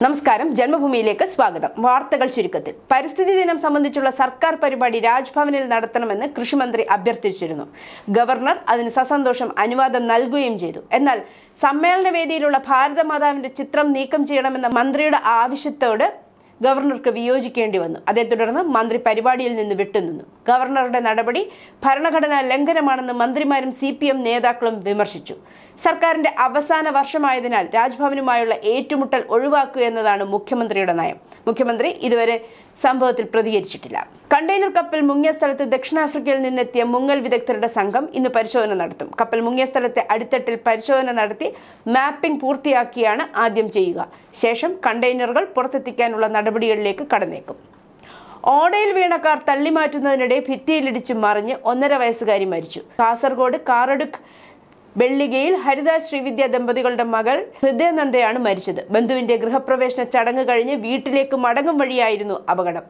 നമസ്കാരം. ജന്മഭൂമിയിലേക്ക് സ്വാഗതം. വാർത്തകൾ ചുരുക്കത്തിൽ. പരിസ്ഥിതി ദിനം സംബന്ധിച്ചുള്ള സർക്കാർ പരിപാടി രാജ്ഭവനിൽ നടത്തണമെന്ന് കൃഷിമന്ത്രി അഭ്യർത്ഥിച്ചിരുന്നു. ഗവർണർ അതിന് സസന്തോഷം അനുവാദം നൽകുകയും ചെയ്തു. എന്നാൽ സമ്മേളന വേദിയിലുള്ള ഭാരതമാതാവിന്റെ ചിത്രം നീക്കം ചെയ്യണമെന്ന മന്ത്രിയുടെ ആവശ്യത്തോട് ഗവർണർക്ക് വിയോജിക്കേണ്ടി വന്നു. അതേ തുടർന്ന് മന്ത്രി പരിപാടിയിൽ നിന്ന് വിട്ടുനിന്നു ഗവർണറുടെ നടപടി ഭരണഘടനാ ലംഘനമാണെന്ന് മന്ത്രിമാരും സി നേതാക്കളും വിമർശിച്ചു. സർക്കാരിന്റെ അവസാന വർഷമായതിനാൽ രാജ്ഭവനുമായുള്ള ഏറ്റുമുട്ടൽ ഒഴിവാക്കുക എന്നതാണ് മുഖ്യമന്ത്രിയുടെ നയം. മുഖ്യമന്ത്രി ഇതുവരെ സംഭവത്തിൽ പ്രതികരിച്ചിട്ടില്ല. കണ്ടെയ്നർ കപ്പൽ മുങ്ങിയ സ്ഥലത്ത് ദക്ഷിണാഫ്രിക്കയിൽ നിന്നെത്തിയ മുങ്ങൽ വിദഗ്ധരുടെ സംഘം ഇന്ന് പരിശോധന നടത്തും. കപ്പൽ മുങ്ങിയ സ്ഥലത്തെ അടിത്തട്ടിൽ പരിശോധന നടത്തി മാപ്പിംഗ് പൂർത്തിയാക്കിയാണ് ആദ്യം ചെയ്യുക. ശേഷം കണ്ടെയ്നറുകൾ പുറത്തെത്തിക്കാനുള്ള നടപടികളിലേക്ക് കടന്നേക്കും. ഓടയിൽ വീണ കാർ തള്ളിമാറ്റുന്നതിനിടെ ഭിത്തിയിലിടിച്ച് മറിഞ്ഞ് ഒന്നര വയസ്സുകാരി മരിച്ചു. കാസർഗോഡ് കാറടുക്ക് വെള്ളികയിൽ ഹരിദാസ് ശ്രീവിദ്യ ദമ്പതികളുടെ മകൾ ഹൃദയനന്ദയാണ് മരിച്ചത്. ബന്ധുവിന്റെ ഗൃഹപ്രവേശന ചടങ്ങ് കഴിഞ്ഞ് വീട്ടിലേക്ക് മടങ്ങും വഴിയായിരുന്നു അപകടം.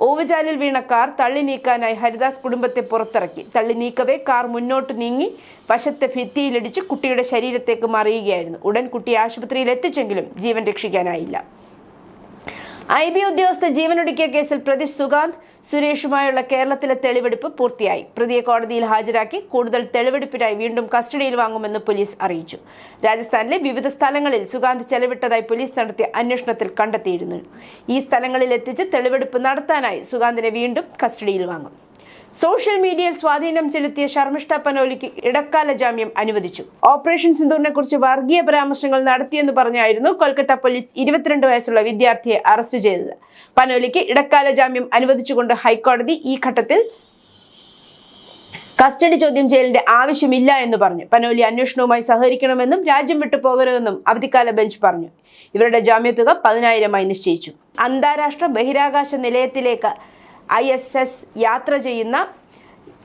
ഓവുചാലിൽ വീണ കാർ തള്ളി നീക്കാനായി ഹരിദാസ് കുടുംബത്തെ പുറത്തിറക്കി. തള്ളി നീക്കവേ കാർ മുന്നോട്ട് നീങ്ങി വശത്തെ ഭിത്തിയിലിടിച്ച് കുട്ടിയുടെ ശരീരത്തേക്ക് മറിയുകയായിരുന്നു. ഉടൻ കുട്ടിയെ ആശുപത്രിയിൽ എത്തിച്ചെങ്കിലും ജീവൻ രക്ഷിക്കാനായില്ല. ഐ ബി ഉദ്യോഗസ്ഥ ജീവനൊടുക്കിയ കേസിൽ പ്രതി സുഗാന്ത് സുരേഷുമായുള്ള കേരളത്തിലെ തെളിവെടുപ്പ് പൂർത്തിയായി. പ്രതിയെ കോടതിയിൽ ഹാജരാക്കി കൂടുതൽ തെളിവെടുപ്പിനായി വീണ്ടും കസ്റ്റഡിയിൽ വാങ്ങുമെന്ന് പോലീസ് അറിയിച്ചു. രാജസ്ഥാനിലെ വിവിധ സ്ഥലങ്ങളിൽ സുഗാന്ത് ചെലവിട്ടതായി പോലീസ് നടത്തിയ അന്വേഷണത്തിൽ കണ്ടെത്തിയിരുന്നു. ഈ സ്ഥലങ്ങളിൽ എത്തിച്ച് തെളിവെടുപ്പ് നടത്താനായി സുഗാന്തിനെ വീണ്ടും കസ്റ്റഡിയിൽ വാങ്ങും. സോഷ്യൽ മീഡിയയിൽ സ്വാധീനം ചെലുത്തിയ ശർമിഷ്ഠ പനോലിക്ക് ഇടക്കാല ജാമ്യം അനുവദിച്ചു. ഓപ്പറേഷൻ സിന്ദൂറിനെ കുറിച്ച് വർഗീയ പരാമർശങ്ങൾ നടത്തിയെന്ന് പറഞ്ഞായിരുന്നു കൊൽക്കത്ത പോലീസ് ഇരുപത്തിരണ്ട് വയസ്സുള്ള വിദ്യാർത്ഥിയെ അറസ്റ്റ് ചെയ്തത്. പനോലിക്ക് ഇടക്കാല ജാമ്യം അനുവദിച്ചുകൊണ്ട് ഹൈക്കോടതി ഈ ഘട്ടത്തിൽ കസ്റ്റഡി ചോദ്യം ചെയ്യലിന്റെ ആവശ്യമില്ല എന്ന് പറഞ്ഞു. പനോലി അന്വേഷണവുമായി സഹകരിക്കണമെന്നും രാജ്യം വിട്ടു പോകരുതെന്നും അവധിക്കാല ബെഞ്ച് പറഞ്ഞു. ഇവരുടെ ജാമ്യത്തുക പതിനായിരമായി നിശ്ചയിച്ചു. അന്താരാഷ്ട്ര ബഹിരാകാശ നിലയത്തിലേക്ക് ഐ എസ് എസ് യാത്ര ചെയ്യുന്ന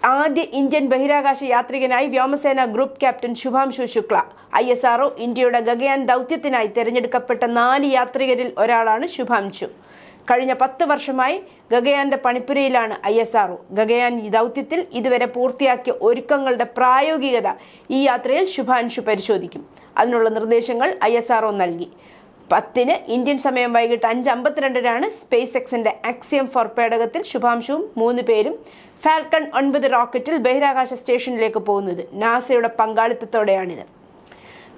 ആദ്യ ഇന്ത്യൻ ബഹിരാകാശ യാത്രികനായി വ്യോമസേന group captain Shubhanshu Shukla. I S R O ഇന്ത്യയുടെ ഗഗയാൻ ദൗത്യത്തിനായി തിരഞ്ഞെടുക്കപ്പെട്ട നാല് യാത്രികരിൽ ഒരാളാണ് ശുഭാംശു. കഴിഞ്ഞ പത്ത് വർഷമായി ഗഗയാന്റെ പണിപ്പുരയിലാണ് I S R O Gaganyaan ദൗത്യത്തിൽ ഇതുവരെ പൂർത്തിയാക്കിയ ഒരുക്കങ്ങളുടെ പ്രായോഗികത ഈ യാത്രയിൽ ശുഭാംശു പരിശോധിക്കും. അതിനുള്ള നിർദ്ദേശങ്ങൾ ഐ എസ് ആർഒ നൽകി. പത്തിന് ഇന്ത്യൻ സമയം വൈകിട്ട് അഞ്ച് അമ്പത്തിരണ്ടിനാണ് സ്പേസ് എക്സിന്റെ ആക്സിയം ഫോർ പേടകത്തിൽ ശുഭാംശുവും മൂന്ന് പേരും ഫാൽക്കൺ ഒൻപത് റോക്കറ്റിൽ ബഹിരാകാശ സ്റ്റേഷനിലേക്ക് പോകുന്നത് നാസയുടെ പങ്കാളിത്തത്തോടെയാണിത്.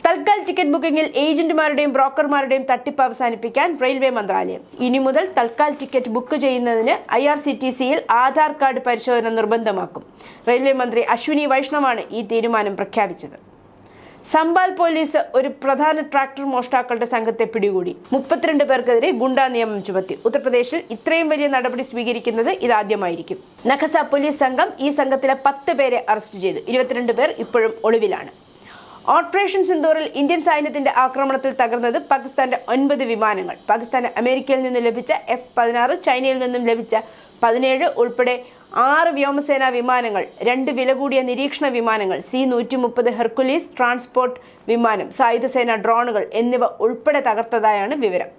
തൽക്കാൽ ടിക്കറ്റ് ബുക്കിംഗിൽ ഏജന്റുമാരുടെയും ബ്രോക്കർമാരുടെയും തട്ടിപ്പ് അവസാനിപ്പിക്കാൻ റെയിൽവേ മന്ത്രാലയം. ഇനി മുതൽ തൽക്കാൽ ടിക്കറ്റ് ബുക്ക് ചെയ്യുന്നതിന് ഐ ആർ സി ടി സിയിൽ ആധാർ കാർഡ് പരിശോധന നിർബന്ധമാക്കും. റെയിൽവേ മന്ത്രി അശ്വിനി വൈഷ്ണവാണ് ഈ തീരുമാനം പ്രഖ്യാപിച്ചത്. സംബാൽ പോലീസ് ഒരു പ്രധാന ട്രാക്ടർ മോഷ്ടാക്കളുടെ സംഘത്തെ പിടികൂടി. മുപ്പത്തിരണ്ട് പേർക്കെതിരെ ഗുണ്ടാ നിയമം ചുമത്തി. ഉത്തർപ്രദേശിൽ ഇത്രയും വലിയ നടപടി സ്വീകരിക്കുന്നത് ഇതാദ്യമായിരിക്കും. നഖസ പോലീസ് സംഘം ഈ സംഘത്തിലെ പത്ത് പേരെ അറസ്റ്റ് ചെയ്തു. ഇരുപത്തിരണ്ട് പേർ ഇപ്പോഴും ഒളിവിലാണ്. ഓപ്പറേഷൻ സിന്ദൂറിൽ ഇന്ത്യൻ സൈന്യത്തിന്റെ ആക്രമണത്തിൽ തകർന്നത് പാകിസ്ഥാന്റെ ഒൻപത് വിമാനങ്ങൾ. പാകിസ്ഥാന് അമേരിക്കയിൽ നിന്ന് ലഭിച്ച എഫ് പതിനാറ് ചൈനയിൽ നിന്നും ലഭിച്ച പതിനേഴ് ഉൾപ്പെടെ ആറ് വ്യോമസേനാ വിമാനങ്ങൾ രണ്ട് വില കൂടിയ നിരീക്ഷണ വിമാനങ്ങൾ സി നൂറ്റി മുപ്പത് ഹെർക്കുലീസ് ട്രാൻസ്പോർട്ട് വിമാനം സായുധസേന ഡ്രോണുകൾ എന്നിവ ഉൾപ്പെടെ തകർത്തതായാണ് വിവരം.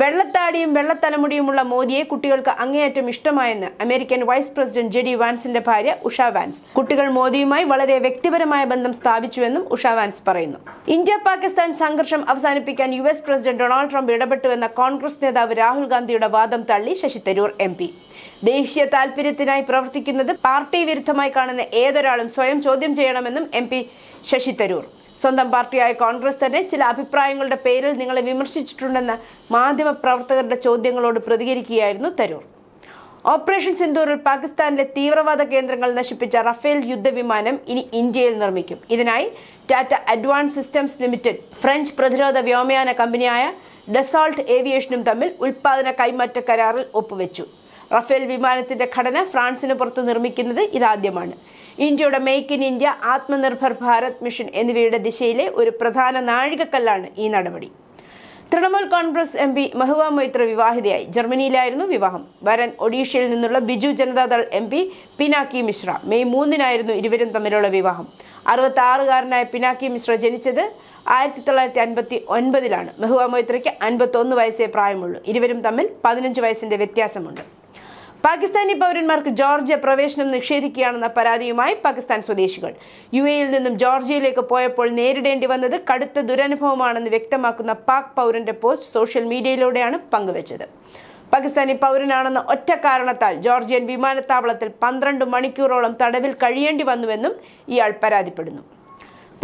വെള്ളത്താടിയും വെള്ളത്തലമുടിയുമുള്ള മോദിയെ കുട്ടികൾക്ക് അങ്ങേയറ്റം ഇഷ്ടമായെന്ന് American vice president J D വാൻസിന്റെ ഭാര്യ ഉഷ വാൻസ്. കുട്ടികൾ മോദിയുമായി വളരെ വ്യക്തിപരമായ ബന്ധം സ്ഥാപിച്ചുവെന്നും ഉഷ വാൻസ് പറയുന്നു. ഇന്ത്യ പാകിസ്ഥാൻ സംഘർഷം അവസാനിപ്പിക്കാൻ U S president Donald Trump ഇടപെട്ടുവെന്ന Congress നേതാവ് രാഹുൽ ഗാന്ധിയുടെ വാദം തള്ളി ശശി തരൂർ എം പി. ദേശീയ താൽപര്യത്തിനായി പ്രവർത്തിക്കുന്നത് പാർട്ടി വിരുദ്ധമായി കാണുന്ന ഏതൊരാളും സ്വയം ചോദ്യം ചെയ്യണമെന്നും എം പി ശശി തരൂർ. സ്വന്തം പാർട്ടിയായ കോൺഗ്രസ് തന്നെ ചില അഭിപ്രായങ്ങളുടെ പേരിൽ നിങ്ങളെ വിമർശിച്ചിട്ടുണ്ടെന്ന് മാധ്യമ പ്രവർത്തകരുടെ ചോദ്യങ്ങളോട് പ്രതികരിക്കുകയായിരുന്നു തരൂർ. ഓപ്പറേഷൻ സിന്ദൂറിൽ പാകിസ്ഥാനിലെ തീവ്രവാദ കേന്ദ്രങ്ങൾ നശിപ്പിച്ച റഫേൽ യുദ്ധവിമാനം ഇനി ഇന്ത്യയിൽ നിർമ്മിക്കും. ഇതിനായി Tata advance systems limited French പ്രതിരോധ വ്യോമയാന കമ്പനിയായ ഡെസോൾട്ട് ഏവിയേഷനും തമ്മിൽ ഉൽപാദന കൈമാറ്റ കരാറിൽ ഒപ്പുവെച്ചു. റഫേൽ വിമാനത്തിന്റെ ഘടന ഫ്രാൻസിന് പുറത്ത് നിർമ്മിക്കുന്നത് ഇതാദ്യമാണ്. ഇന്ത്യയുടെ make in India Atmanirbhar Bharat mission എന്നിവയുടെ ദിശയിലെ ഒരു പ്രധാന നാഴികക്കല്ലാണ് ഈ നടപടി. തൃണമൂൽ കോൺഗ്രസ് എം പി മഹുവ മൈത്ര വിവാഹിതയായി. ജർമ്മനിയിലായിരുന്നു വിവാഹം. വരൻ ഒഡീഷയിൽ നിന്നുള്ള Biju Janata Dal M P Pinaki Mishra. May മൂന്നിനായിരുന്നു ഇരുവരും തമ്മിലുള്ള വിവാഹം. അറുപത്തി ആറുകാരനായ പിനാക്കി മിശ്ര ജനിച്ചത് ആയിരത്തി തൊള്ളായിരത്തി അൻപത്തി ഒൻപതിലാണ് മെഹുവ മൊയ്ത്രയ്ക്ക് അൻപത്തി ഒന്ന് വയസ്സേ പ്രായമുള്ളൂ ഇരുവരും തമ്മിൽ പതിനഞ്ച് വയസ്സിന്റെ വ്യത്യാസമുണ്ട് പാകിസ്ഥാനി പൗരന്മാർക്ക് ജോർജിയ പ്രവേശനം നിഷേധിക്കുകയാണെന്ന പരാതിയുമായി പാകിസ്ഥാൻ സ്വദേശികൾ. യു എയിൽ നിന്നും ജോർജിയയിലേക്ക് പോയപ്പോൾ നേരിടേണ്ടി വന്നത് കടുത്ത ദുരനുഭവമാണെന്ന് വ്യക്തമാക്കുന്ന പാക് പൗരന്റെ പോസ്റ്റ് സോഷ്യൽ മീഡിയയിലൂടെയാണ് പങ്കുവച്ചത്. പാകിസ്ഥാനി പൗരനാണെന്ന ഒറ്റ കാരണത്താൽ ജോർജിയൻ വിമാനത്താവളത്തിൽ പന്ത്രണ്ട് മണിക്കൂറോളം തടവിൽ കഴിയേണ്ടി വന്നുവെന്നും ഇയാൾ പരാതിപ്പെടുന്നു.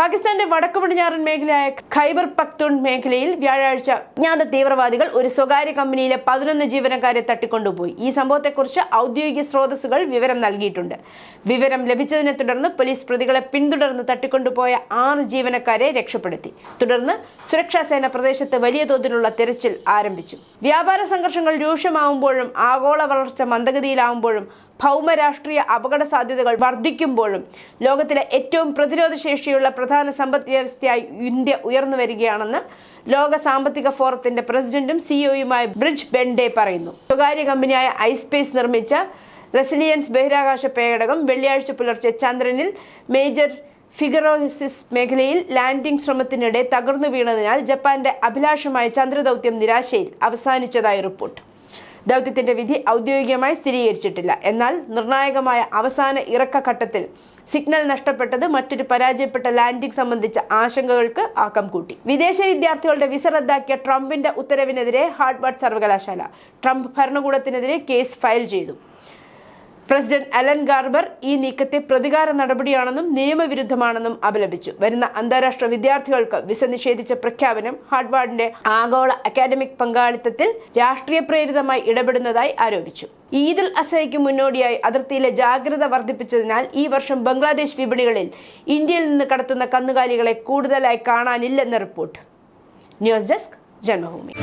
പാകിസ്ഥാന്റെ വടക്കു പടിഞ്ഞാറൻ മേഖലയായ ഖൈബർ പക്തൂൺ മേഖലയിൽ വ്യാഴാഴ്ച അജ്ഞാത തീവ്രവാദികൾ ഒരു സ്വകാര്യ കമ്പനിയിലെ പതിനൊന്ന് ജീവനക്കാരെ തട്ടിക്കൊണ്ടുപോയി. ഈ സംഭവത്തെക്കുറിച്ച് ഔദ്യോഗിക സ്രോതസ്സുകൾ വിവരം നൽകിയിട്ടുണ്ട്. വിവരം ലഭിച്ചതിനെ തുടർന്ന് പോലീസ് പ്രതികളെ പിന്തുടർന്ന് തട്ടിക്കൊണ്ടുപോയ ആറ് ജീവനക്കാരെ രക്ഷപ്പെടുത്തി. തുടർന്ന് സുരക്ഷാസേന പ്രദേശത്ത് വലിയ തോതിലുള്ള തെരച്ചിൽ ആരംഭിച്ചു. വ്യാപാര സംഘർഷങ്ങൾ രൂക്ഷമാവുമ്പോഴും ആഗോള വളർച്ച മന്ദഗതിയിലാവുമ്പോഴും ഭൗമരാഷ്ട്രീയ അപകട സാധ്യതകൾ വർദ്ധിക്കുമ്പോഴും ലോകത്തിലെ ഏറ്റവും പ്രതിരോധശേഷിയുള്ള പ്രധാന സമ്പദ് വ്യവസ്ഥയായി ഇന്ത്യ ഉയർന്നു വരികയാണെന്ന് ലോക സാമ്പത്തിക ഫോറത്തിന്റെ പ്രസിഡന്റും സിഇഒയുമായ ബ്രിഡ്ജ് ബെൻഡെ പറയുന്നു. സ്വകാര്യ കമ്പനിയായ ഐസ്പേസ് നിർമ്മിച്ച റെസിലിയൻസ് ബഹിരാകാശ പേടകം വെള്ളിയാഴ്ച പുലർച്ചെ ചന്ദ്രനിൽ മേജർ ഫിഗറോസിസ് മേഖലയിൽ ലാൻഡിംഗ് ശ്രമത്തിനിടെ തകർന്നു വീണതിനാൽ ജപ്പാന്റെ അഭിലാഷമായ ചന്ദ്രദൗത്യം നിരാശയിൽ അവസാനിച്ചതായി റിപ്പോർട്ട്. ദൗത്യത്തിന്റെ വിധി ഔദ്യോഗികമായി സ്ഥിരീകരിച്ചിട്ടില്ല. എന്നാൽ നിർണായകമായ അവസാന ഇറക്കഘട്ടത്തിൽ സിഗ്നൽ നഷ്ടപ്പെട്ടത് മറ്റൊരു പരാജയപ്പെട്ട ലാൻഡിംഗ് സംബന്ധിച്ച ആശങ്കകൾക്ക് ആക്കം കൂട്ടി. വിദേശ വിദ്യാർത്ഥികളുടെ വിസ റദ്ദാക്കിയ ട്രംപിന്റെ ഉത്തരവിനെതിരെ ഹാർഡ്വാർഡ് സർവകലാശാല ട്രംപ് ഭരണകൂടത്തിനെതിരെ കേസ് ഫയൽ ചെയ്തു. പ്രസിഡന്റ് അലൻ ഗാർബർ ഈ നീക്കത്തെ പ്രതികാര നടപടിയാണെന്നും നിയമവിരുദ്ധമാണെന്നും അപലപിച്ചു. വരുന്ന അന്താരാഷ്ട്ര വിദ്യാർത്ഥികൾക്ക് വിസ നിഷേധിച്ച പ്രഖ്യാപനം ഹാർഡ്വാർഡിന്റെ ആഗോള അക്കാദമിക് പങ്കാളിത്തത്തിൽ രാഷ്ട്രീയ പ്രേരിതമായി ഇടപെടുന്നതായി ആരോപിച്ചു. ഈദുൽ അസഹയ്ക്ക് മുന്നോടിയായി അതിർത്തിയിലെ ജാഗ്രത വർദ്ധിപ്പിച്ചതിനാൽ ഈ വർഷം ബംഗ്ലാദേശ് വിപണികളിൽ ഇന്ത്യയിൽ നിന്ന് കടത്തുന്ന കന്നുകാലികളെ കൂടുതലായി കാണാനില്ലെന്ന റിപ്പോർട്ട്. News desk Janmabhumi.